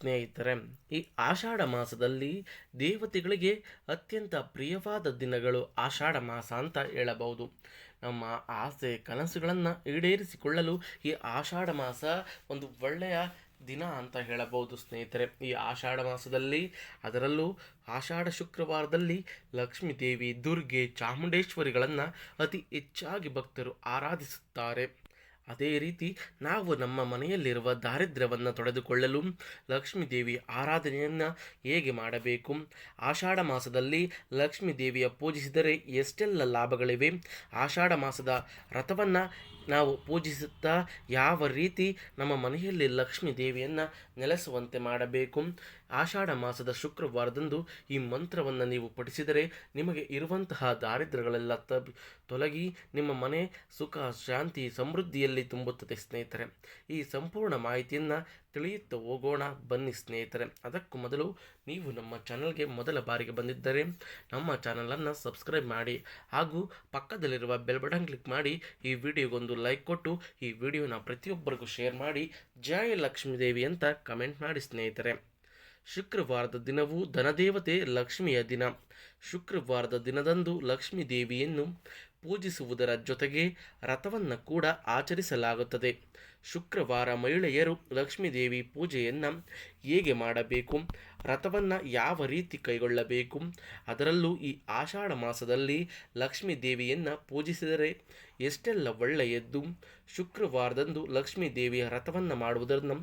ಸ್ನೇಹಿತರೆ, ಈ ಆಷಾಢ ಮಾಸದಲ್ಲಿ ದೇವತೆಗಳಿಗೆ ಅತ್ಯಂತ ಪ್ರಿಯವಾದ ದಿನಗಳು ಆಷಾಢ ಮಾಸ ಅಂತ ಹೇಳಬಹುದು. ನಮ್ಮ ಆಸೆ ಕನಸುಗಳನ್ನು ಈಡೇರಿಸಿಕೊಳ್ಳಲು ಈ ಆಷಾಢ ಮಾಸ ಒಂದು ಒಳ್ಳೆಯ ದಿನ ಅಂತ ಹೇಳಬಹುದು ಸ್ನೇಹಿತರೆ. ಈ ಆಷಾಢ ಮಾಸದಲ್ಲಿ, ಅದರಲ್ಲೂ ಆಷಾಢ ಶುಕ್ರವಾರದಲ್ಲಿ ಲಕ್ಷ್ಮೀ ದೇವಿ, ದುರ್ಗೆ, ಚಾಮುಂಡೇಶ್ವರಿಗಳನ್ನು ಅತಿ ಹೆಚ್ಚಾಗಿ ಭಕ್ತರು ಆರಾಧಿಸುತ್ತಾರೆ. ಅದೇ ರೀತಿ ನಾವು ನಮ್ಮ ಮನೆಯಲ್ಲಿರುವ ದಾರಿದ್ರ್ಯವನ್ನು ತೊಡೆದುಕೊಳ್ಳಲು ಲಕ್ಷ್ಮೀ ದೇವಿ ಆರಾಧನೆಯನ್ನು ಹೇಗೆ ಮಾಡಬೇಕು? ಆಷಾಢ ಮಾಸದಲ್ಲಿ ಲಕ್ಷ್ಮೀ ದೇವಿಯ ಪೂಜಿಸಿದರೆ ಎಷ್ಟೆಲ್ಲ ಲಾಭಗಳಿವೆ? ಆಷಾಢ ಮಾಸದ ರಥವನ್ನು ನಾವು ಪೂಜಿಸುತ್ತಾ ಯಾವ ರೀತಿ ನಮ್ಮ ಮನೆಯಲ್ಲಿ ಲಕ್ಷ್ಮೀ ದೇವಿಯನ್ನು ನೆಲೆಸುವಂತೆ ಮಾಡಬೇಕು? ಆಷಾಢ ಮಾಸದ ಶುಕ್ರವಾರದಂದು ಈ ಮಂತ್ರವನ್ನು ನೀವು ಪಠಿಸಿದರೆ ನಿಮಗೆ ಇರುವಂತಹ ದಾರಿದ್ರ್ಯಗಳೆಲ್ಲ ತ ತೊಲಗಿ ನಿಮ್ಮ ಮನೆ ಸುಖ, ಶಾಂತಿ, ಸಮೃದ್ಧಿಯಲ್ಲಿ ತುಂಬುತ್ತದೆ ಸ್ನೇಹಿತರೆ. ಈ ಸಂಪೂರ್ಣ ಮಾಹಿತಿಯನ್ನು ತಿಳಿಯುತ್ತಾ ಹೋಗೋಣ ಬನ್ನಿ ಸ್ನೇಹಿತರೆ. ಅದಕ್ಕೂ ಮೊದಲು ನೀವು ನಮ್ಮ ಚಾನಲ್ಗೆ ಮೊದಲ ಬಾರಿಗೆ ಬಂದಿದ್ದರೆ ನಮ್ಮ ಚಾನಲನ್ನು ಸಬ್ಸ್ಕ್ರೈಬ್ ಮಾಡಿ ಹಾಗೂ ಪಕ್ಕದಲ್ಲಿರುವ ಬೆಲ್ ಬಟನ್ ಕ್ಲಿಕ್ ಮಾಡಿ ಈ ವಿಡಿಯೋಗೊಂದು ಲೈಕ್ ಕೊಟ್ಟು ಈ ವಿಡಿಯೋನ ಪ್ರತಿಯೊಬ್ಬರಿಗೂ ಶೇರ್ ಮಾಡಿ ಜಯ ಲಕ್ಷ್ಮೀದೇವಿ ಅಂತ ಕಮೆಂಟ್ ಮಾಡಿ ಸ್ನೇಹಿತರೆ. ಶುಕ್ರವಾರದ ದಿನವು ಧನದೇವತೆ ಲಕ್ಷ್ಮಿಯ ದಿನ. ಶುಕ್ರವಾರದ ದಿನದಂದು ಲಕ್ಷ್ಮೀ ದೇವಿಯನ್ನು ಪೂಜಿಸುವುದರ ಜೊತೆಗೆ ರಥವನ್ನು ಕೂಡ ಆಚರಿಸಲಾಗುತ್ತದೆ. ಶುಕ್ರವಾರ ಮಹಿಳೆಯರು ಲಕ್ಷ್ಮೀದೇವಿ ಪೂಜೆಯನ್ನು ಹೇಗೆ ಮಾಡಬೇಕು, ರಥವನ್ನು ಯಾವ ರೀತಿ ಕೈಗೊಳ್ಳಬೇಕು, ಅದರಲ್ಲೂ ಈ ಆಷಾಢ ಮಾಸದಲ್ಲಿ ಲಕ್ಷ್ಮೀ ದೇವಿಯನ್ನು ಪೂಜಿಸಿದರೆ ಎಷ್ಟೆಲ್ಲ ಒಳ್ಳೆಯದ್ದು, ಶುಕ್ರವಾರದಂದು ಲಕ್ಷ್ಮೀ ದೇವಿಯ ರಥವನ್ನು ಮಾಡುವುದನ್ನು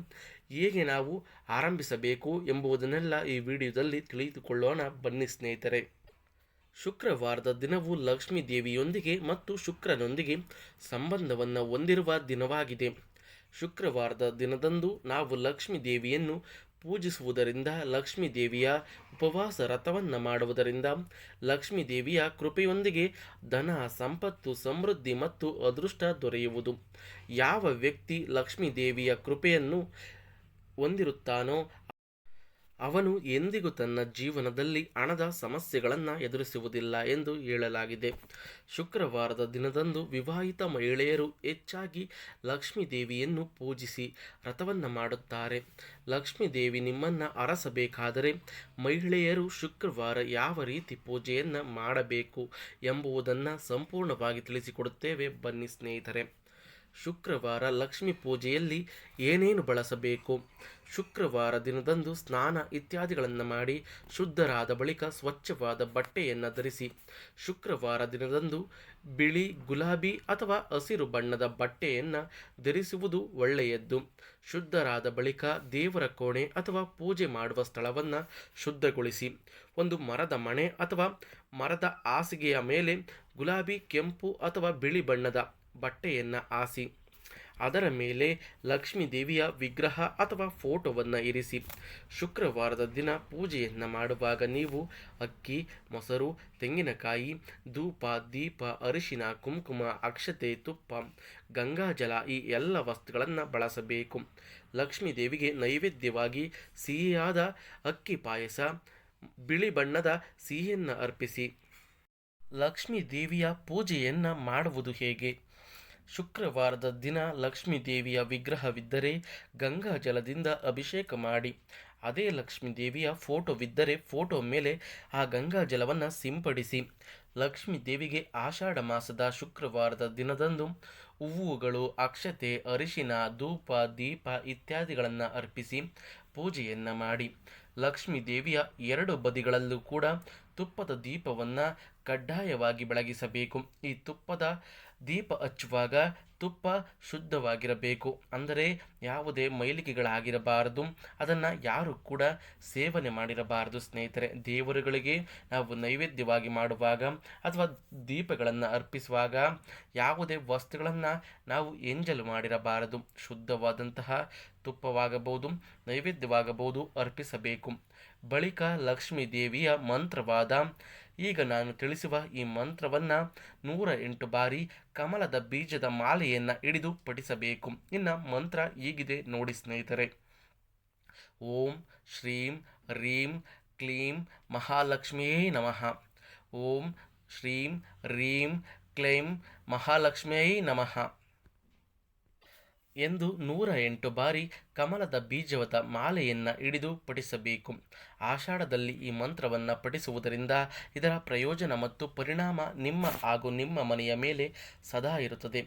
ಹೇಗೆ ನಾವು ಆರಂಭಿಸಬೇಕು ಎಂಬುದನ್ನೆಲ್ಲ ಈ ವಿಡಿಯೋದಲ್ಲಿ ತಿಳಿದುಕೊಳ್ಳೋಣ. ಬನ್ನಿ ಸ್ನೇಹಿತರೆ. ಶುಕ್ರವಾರದ ದಿನವು ಲಕ್ಷ್ಮೀ ದೇವಿಯೊಂದಿಗೆ ಮತ್ತು ಶುಕ್ರನೊಂದಿಗೆ ಸಂಬಂಧವನ್ನು ಹೊಂದಿರುವ ದಿನವಾಗಿದೆ. ಶುಕ್ರವಾರದ ದಿನದಂದು ನಾವು ಲಕ್ಷ್ಮೀ ದೇವಿಯನ್ನು ಪೂಜಿಸುವುದರಿಂದ ಲಕ್ಷ್ಮೀ ದೇವಿಯ ಉಪವಾಸ ರಥವನ್ನು ಮಾಡುವುದರಿಂದ ಲಕ್ಷ್ಮೀ ದೇವಿಯ ಕೃಪೆಯೊಂದಿಗೆ ಧನ, ಸಂಪತ್ತು, ಸಮೃದ್ಧಿ ಮತ್ತು ಅದೃಷ್ಟ ದೊರೆಯುವುದು. ಯಾವ ವ್ಯಕ್ತಿ ಲಕ್ಷ್ಮೀ ದೇವಿಯ ಕೃಪೆಯನ್ನು ಹೊಂದಿರುತ್ತಾನೋ ಅವನು ಎಂದಿಗೂ ತನ್ನ ಜೀವನದಲ್ಲಿ ಹಣದ ಸಮಸ್ಯೆಗಳನ್ನು ಎದುರಿಸುವುದಿಲ್ಲ ಎಂದು ಹೇಳಲಾಗಿದೆ. ಶುಕ್ರವಾರದ ದಿನದಂದು ವಿವಾಹಿತ ಮಹಿಳೆಯರು ಹೆಚ್ಚಾಗಿ ಲಕ್ಷ್ಮೀ ದೇವಿಯನ್ನು ಪೂಜಿಸಿ ರಥವನ್ನು ಮಾಡುತ್ತಾರೆ. ಲಕ್ಷ್ಮೀ ದೇವಿ ನಿಮ್ಮನ್ನು ಅರಸಬೇಕಾದರೆ ಮಹಿಳೆಯರು ಶುಕ್ರವಾರ ಯಾವ ರೀತಿ ಪೂಜೆಯನ್ನು ಮಾಡಬೇಕು ಎಂಬುದನ್ನು ಸಂಪೂರ್ಣವಾಗಿ ತಿಳಿಸಿಕೊಡುತ್ತೇವೆ ಬನ್ನಿ ಸ್ನೇಹಿತರೆ. ಶುಕ್ರವಾರ ಲಕ್ಷ್ಮಿ ಪೂಜೆಯಲ್ಲಿ ಏನೇನು ಬಳಸಬೇಕು? ಶುಕ್ರವಾರ ದಿನದಂದು ಸ್ನಾನ ಇತ್ಯಾದಿಗಳನ್ನು ಮಾಡಿ ಶುದ್ಧರಾದ ಬಳಿಕ ಸ್ವಚ್ಛವಾದ ಬಟ್ಟೆಯನ್ನು ಧರಿಸಿ, ಶುಕ್ರವಾರ ದಿನದಂದು ಬಿಳಿ ಗುಲಾಬಿ ಅಥವಾ ಹಸಿರು ಬಣ್ಣದ ಬಟ್ಟೆಯನ್ನು ಧರಿಸುವುದು ಒಳ್ಳೆಯದ್ದು. ಶುದ್ಧರಾದ ಬಳಿಕ ದೇವರ ಕೋಣೆ ಅಥವಾ ಪೂಜೆ ಮಾಡುವ ಸ್ಥಳವನ್ನು ಶುದ್ಧಗೊಳಿಸಿ, ಒಂದು ಮರದ ಮಣೆ ಅಥವಾ ಮರದ ಹಾಸಿಗೆಯ ಮೇಲೆ ಗುಲಾಬಿ, ಕೆಂಪು ಅಥವಾ ಬಿಳಿ ಬಣ್ಣದ ಬಟ್ಟೆಯನ್ನು ಆಸಿ. ಅದರ ಮೇಲೆ ಲಕ್ಷ್ಮೀ ದೇವಿಯ ವಿಗ್ರಹ ಅಥವಾ ಫೋಟೋವನ್ನು ಇರಿಸಿ. ಶುಕ್ರವಾರದ ದಿನ ಪೂಜೆಯನ್ನು ಮಾಡುವಾಗ ನೀವು ಅಕ್ಕಿ, ಮೊಸರು, ತೆಂಗಿನಕಾಯಿ, ಧೂಪ, ದೀಪ, ಅರಿಶಿನ, ಕುಂಕುಮ, ಅಕ್ಷತೆ, ತುಪ್ಪ ಗಂಗಾಜಲ ಈ ಎಲ್ಲ ವಸ್ತುಗಳನ್ನು ಬಳಸಬೇಕು. ಲಕ್ಷ್ಮೀ ದೇವಿಗೆ ನೈವೇದ್ಯವಾಗಿ ಸಿಹಿಯಾದ ಅಕ್ಕಿ ಪಾಯಸ, ಬಿಳಿ ಬಣ್ಣದ ಸಿಹಿಯನ್ನು ಅರ್ಪಿಸಿ. ಲಕ್ಷ್ಮೀ ದೇವಿಯ ಪೂಜೆಯನ್ನು ಮಾಡುವುದು ಹೇಗೆ? ಶುಕ್ರವಾರದ ದಿನ ಲಕ್ಷ್ಮೀ ದೇವಿಯ ವಿಗ್ರಹವಿದ್ದರೆ ಗಂಗಾ ಜಲದಿಂದ ಅಭಿಷೇಕ ಮಾಡಿ. ಅದೇ ಲಕ್ಷ್ಮೀ ದೇವಿಯ ಫೋಟೋವಿದ್ದರೆ ಫೋಟೋ ಮೇಲೆ ಆ ಗಂಗಾ ಜಲವನ್ನು ಸಿಂಪಡಿಸಿ. ಲಕ್ಷ್ಮೀ ದೇವಿಗೆ ಆಷಾಢ ಮಾಸದ ಶುಕ್ರವಾರದ ದಿನದಂದು ಹೂವುಗಳು, ಅಕ್ಷತೆ, ಅರಿಶಿನ, ಧೂಪ, ದೀಪ ಇತ್ಯಾದಿಗಳನ್ನು ಅರ್ಪಿಸಿ ಪೂಜೆಯನ್ನು ಮಾಡಿ. ಲಕ್ಷ್ಮೀ ದೇವಿಯ ಎರಡು ಬದಿಗಳಲ್ಲೂ ಕೂಡ ತುಪ್ಪದ ದೀಪವನ್ನು ಕಡ್ಡಾಯವಾಗಿ ಬೆಳಗಿಸಬೇಕು. ಈ ತುಪ್ಪದ ದೀಪ ಹಚ್ಚುವಾಗ ತುಪ್ಪ ಶುದ್ಧವಾಗಿರಬೇಕು. ಅಂದರೆ ಯಾವುದೇ ಮೈಲಿಗೆಗಳಾಗಿರಬಾರದು. ಅದನ್ನು ಯಾರು ಕೂಡ ಸೇವನೆ ಮಾಡಿರಬಾರದು ಸ್ನೇಹಿತರೆ. ದೇವರುಗಳಿಗೆ ನಾವು ನೈವೇದ್ಯವಾಗಿ ಮಾಡುವಾಗ ಅಥವಾ ದೀಪಗಳನ್ನು ಅರ್ಪಿಸುವಾಗ ಯಾವುದೇ ವಸ್ತುಗಳನ್ನು ನಾವು ಎಂಜಲು ಮಾಡಿರಬಾರದು. ಶುದ್ಧವಾದಂತಹ ತುಪ್ಪವಾಗಬಹುದು, ನೈವೇದ್ಯವಾಗಬಹುದು ಅರ್ಪಿಸಬೇಕು. ಬಳಿಕ ಲಕ್ಷ್ಮೀ ದೇವಿಯ ಮಂತ್ರವಾದ. ಈಗ ನಾನು ತಿಳಿಸುವ ಈ ಮಂತ್ರವನ್ನು ನೂರ ಎಂಟು ಬಾರಿ ಕಮಲದ ಬೀಜದ ಮಾಲೆಯನ್ನು ಹಿಡಿದು ಪಠಿಸಬೇಕು. ಇನ್ನು ಮಂತ್ರ ಈಗಿದೆ ನೋಡಿ ಸ್ನೇಹಿತರೆ. ಓಂ ಶ್ರೀಂ ರೀಂ ಕ್ಲೀಂ ಮಹಾಲಕ್ಷ್ಮಿಯೇ ನಮಃ. ಓಂ ಶ್ರೀಂ ರೀಂ ಕ್ಲೈಂ ಮಹಾಲಕ್ಷ್ಮಿಯೇ ನಮಃ. ಎಂದು ನೂರ ಎಂಟು ಬಾರಿ ಕಮಲದ ಬೀಜವದ ಮಾಲೆಯನ್ನು ಹಿಡಿದು ಪಠಿಸಬೇಕು. ಆಷಾಢದಲ್ಲಿ ಈ ಮಂತ್ರವನ್ನು ಪಠಿಸುವುದರಿಂದ ಇದರ ಪ್ರಯೋಜನ ಮತ್ತು ಪರಿಣಾಮ ನಿಮ್ಮ ಹಾಗೂ ನಿಮ್ಮ ಮನೆಯ ಮೇಲೆ ಸದಾ ಇರುತ್ತದೆ.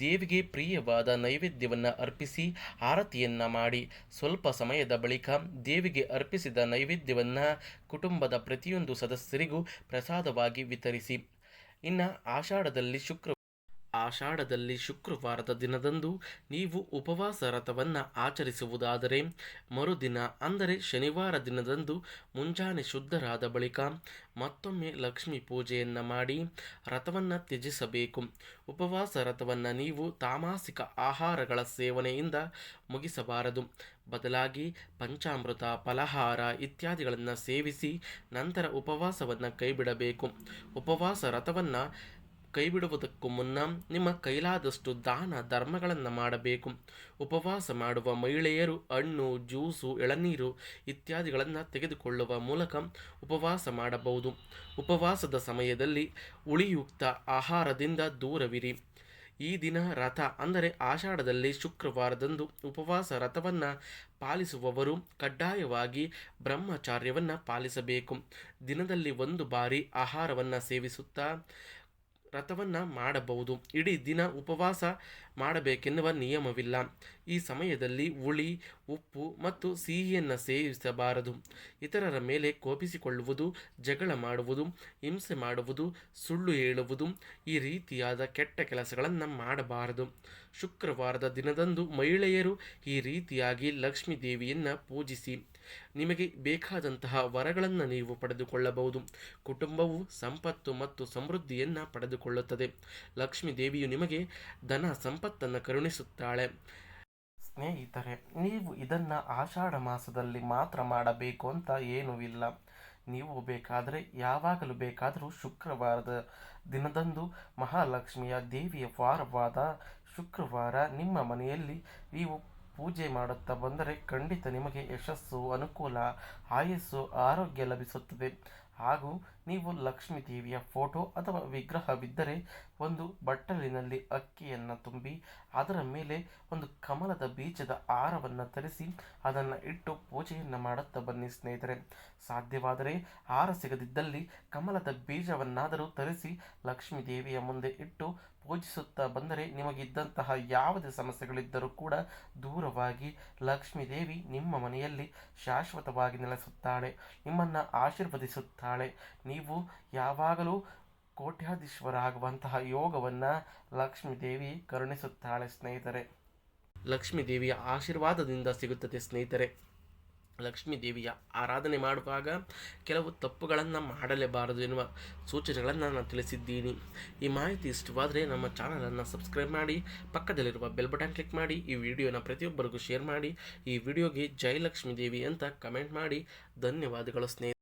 ದೇವಿಗೆ ಪ್ರಿಯವಾದ ನೈವೇದ್ಯವನ್ನು ಅರ್ಪಿಸಿ ಆರತಿಯನ್ನು ಮಾಡಿ. ಸ್ವಲ್ಪ ಸಮಯದ ಬಳಿಕ ದೇವಿಗೆ ಅರ್ಪಿಸಿದ ನೈವೇದ್ಯವನ್ನು ಕುಟುಂಬದ ಪ್ರತಿಯೊಂದು ಸದಸ್ಯರಿಗೂ ಪ್ರಸಾದವಾಗಿ ವಿತರಿಸಿ. ಇನ್ನು ಆಷಾಢದಲ್ಲಿ ಶುಕ್ರ ಆಷಾಢದಲ್ಲಿ ಶುಕ್ರವಾರದ ದಿನದಂದು ನೀವು ಉಪವಾಸ ರಥವನ್ನು ಆಚರಿಸುವುದಾದರೆ ಮರುದಿನ, ಅಂದರೆ ಶನಿವಾರ ದಿನದಂದು ಮುಂಜಾನೆ ಶುದ್ಧರಾದ ಬಳಿಕ ಮತ್ತೊಮ್ಮೆ ಲಕ್ಷ್ಮಿ ಪೂಜೆಯನ್ನು ಮಾಡಿ ರಥವನ್ನು ತ್ಯಜಿಸಬೇಕು. ಉಪವಾಸ ರಥವನ್ನು ನೀವು ತಾಮಾಸಿಕ ಆಹಾರಗಳ ಸೇವನೆಯಿಂದ ಮುಗಿಸಬಾರದು. ಬದಲಾಗಿ ಪಂಚಾಮೃತ, ಫಲಹಾರ ಇತ್ಯಾದಿಗಳನ್ನು ಸೇವಿಸಿ ನಂತರ ಉಪವಾಸವನ್ನು ಕೈಬಿಡಬೇಕು. ಉಪವಾಸ ವ್ರತವನ್ನು ಕೈಬಿಡುವುದಕ್ಕೂ ಮುನ್ನ ನಿಮ್ಮ ಕೈಲಾದಷ್ಟು ದಾನ ಧರ್ಮಗಳನ್ನು ಮಾಡಬೇಕು. ಉಪವಾಸ ಮಾಡುವ ಮಹಿಳೆಯರು ಹಣ್ಣು, ಜ್ಯೂಸು, ಎಳನೀರು ಇತ್ಯಾದಿಗಳನ್ನು ತೆಗೆದುಕೊಳ್ಳುವ ಮೂಲಕ ಉಪವಾಸ ಮಾಡಬಹುದು. ಉಪವಾಸದ ಸಮಯದಲ್ಲಿ ಉಳಿಯುಕ್ತ ಆಹಾರದಿಂದ ದೂರವಿರಿ. ಈ ದಿನ ರಥ ಅಂದರೆ ಆಷಾಢದಲ್ಲಿ ಶುಕ್ರವಾರದಂದು ಉಪವಾಸ ರಥವನ್ನು ಪಾಲಿಸುವವರು ಕಡ್ಡಾಯವಾಗಿ ಬ್ರಹ್ಮಚಾರ್ಯವನ್ನು ಪಾಲಿಸಬೇಕು. ದಿನದಲ್ಲಿ ಒಂದು ಬಾರಿ ಆಹಾರವನ್ನು ಸೇವಿಸುತ್ತಾ ವ್ರತವನ್ನು ಮಾಡಬಹುದು. ಇಡೀ ದಿನ ಉಪವಾಸ ಮಾಡಬೇಕೆನ್ನುವ ನಿಯಮವಿಲ್ಲ. ಈ ಸಮಯದಲ್ಲಿ ಹುಳಿ, ಉಪ್ಪು ಮತ್ತು ಸಿಹಿಯನ್ನು ಸೇವಿಸಬಾರದು. ಇತರರ ಮೇಲೆ ಕೋಪಿಸಿಕೊಳ್ಳುವುದು, ಜಗಳ ಮಾಡುವುದು, ಹಿಂಸೆ ಮಾಡುವುದು, ಸುಳ್ಳು ಹೇಳುವುದು ಈ ರೀತಿಯಾದ ಕೆಟ್ಟ ಕೆಲಸಗಳನ್ನು ಮಾಡಬಾರದು. ಶುಕ್ರವಾರದ ದಿನದಂದು ಮಹಿಳೆಯರು ಈ ರೀತಿಯಾಗಿ ಲಕ್ಷ್ಮೀ ದೇವಿಯನ್ನು ಪೂಜಿಸಿ, ನಿಮಗೆ ಬೇಕಾದಂತಹ ವರಗಳನ್ನು ನೀವು ಪಡೆದುಕೊಳ್ಳಬಹುದು. ಕುಟುಂಬವು ಸಂಪತ್ತು ಮತ್ತು ಸಮೃದ್ಧಿಯನ್ನು ಪಡೆದುಕೊಳ್ಳುತ್ತದೆ. ಲಕ್ಷ್ಮೀ ದೇವಿಯು ನಿಮಗೆ ಧನ ಸಂಪತ್ತನ್ನು ಕರುಣಿಸುತ್ತಾಳೆ. ಸ್ನೇಹಿತರೆ, ನೀವು ಇದನ್ನು ಆಷಾಢ ಮಾಸದಲ್ಲಿ ಮಾತ್ರ ಮಾಡಬೇಕು ಅಂತ ಏನೂ ಇಲ್ಲ. ನೀವು ಬೇಕಾದರೆ, ಯಾವಾಗಲೂ ಬೇಕಾದರೂ ಶುಕ್ರವಾರದ ದಿನದಂದು ಮಹಾಲಕ್ಷ್ಮಿಯ ದೇವಿಯ ವಾರವಾದ ಶುಕ್ರವಾರ ನಿಮ್ಮ ಮನೆಯಲ್ಲಿ ನೀವು ಪೂಜೆ ಮಾಡುತ್ತಾ ಬಂದರೆ ಖಂಡಿತ ನಿಮಗೆ ಯಶಸ್ಸು, ಅನುಕೂಲ, ಆಯಸ್ಸು, ಆರೋಗ್ಯ ಲಭಿಸುತ್ತದೆ. ಹಾಗೂ ನೀವು ಲಕ್ಷ್ಮೀ ದೇವಿಯ ಫೋಟೋ ಅಥವಾ ವಿಗ್ರಹವಿದ್ದರೆ ಒಂದು ಬಟ್ಟಲಿನಲ್ಲಿ ಅಕ್ಕಿಯನ್ನು ತುಂಬಿ, ಅದರ ಮೇಲೆ ಒಂದು ಕಮಲದ ಬೀಜದ ಹಾರವನ್ನು ತರಿಸಿ, ಅದನ್ನು ಇಟ್ಟು ಪೂಜೆಯನ್ನು ಮಾಡುತ್ತಾ ಬನ್ನಿ ಸ್ನೇಹಿತರೆ. ಸಾಧ್ಯವಾದರೆ ಹಾರ ಸಿಗದಿದ್ದಲ್ಲಿ ಕಮಲದ ಬೀಜವನ್ನಾದರೂ ತರಿಸಿ, ಲಕ್ಷ್ಮೀ ದೇವಿಯ ಮುಂದೆ ಇಟ್ಟು ಪೂಜಿಸುತ್ತಾ ಬಂದರೆ ನಿಮಗಿದ್ದಂತಹ ಯಾವುದೇ ಸಮಸ್ಯೆಗಳಿದ್ದರೂ ಕೂಡ ದೂರವಾಗಿ ಲಕ್ಷ್ಮೀದೇವಿ ನಿಮ್ಮ ಮನೆಯಲ್ಲಿ ಶಾಶ್ವತವಾಗಿ ನೆಲೆಸುತ್ತಾಳೆ, ನಿಮ್ಮನ್ನು ಆಶೀರ್ವದಿಸುತ್ತಾಳೆ. ನೀವು ಯಾವಾಗಲೂ ಕೋಟ್ಯಾಧೀಶ್ವರ ಆಗುವಂತಹ ಯೋಗವನ್ನು ಲಕ್ಷ್ಮೀದೇವಿ ಕರುಣಿಸುತ್ತಾಳೆ ಸ್ನೇಹಿತರೆ. ಲಕ್ಷ್ಮೀದೇವಿಯ ಆಶೀರ್ವಾದದಿಂದ ಸಿಗುತ್ತದೆ ಸ್ನೇಹಿತರೆ. ಲಕ್ಷ್ಮೀ ದೇವಿಯ ಆರಾಧನೆ ಮಾಡುವಾಗ ಕೆಲವು ತಪ್ಪುಗಳನ್ನು ಮಾಡಲೇಬಾರದು ಎನ್ನುವ ಸೂಚನೆಗಳನ್ನು ನಾನು ತಿಳಿಸಿದ್ದೀನಿ. ಈ ಮಾಹಿತಿ ಇಷ್ಟವಾದರೆ ನಮ್ಮ ಚಾನಲನ್ನು ಸಬ್ಸ್ಕ್ರೈಬ್ ಮಾಡಿ, ಪಕ್ಕದಲ್ಲಿರುವ ಬೆಲ್ ಬಟನ್ ಕ್ಲಿಕ್ ಮಾಡಿ, ಈ ವಿಡಿಯೋನ ಪ್ರತಿಯೊಬ್ಬರಿಗೂ ಶೇರ್ ಮಾಡಿ, ಈ ವಿಡಿಯೋಗೆ ಜೈ ಲಕ್ಷ್ಮೀ ದೇವಿ ಅಂತ ಕಮೆಂಟ್ ಮಾಡಿ. ಧನ್ಯವಾದಗಳು ಸ್ನೇಹಿತರೆ.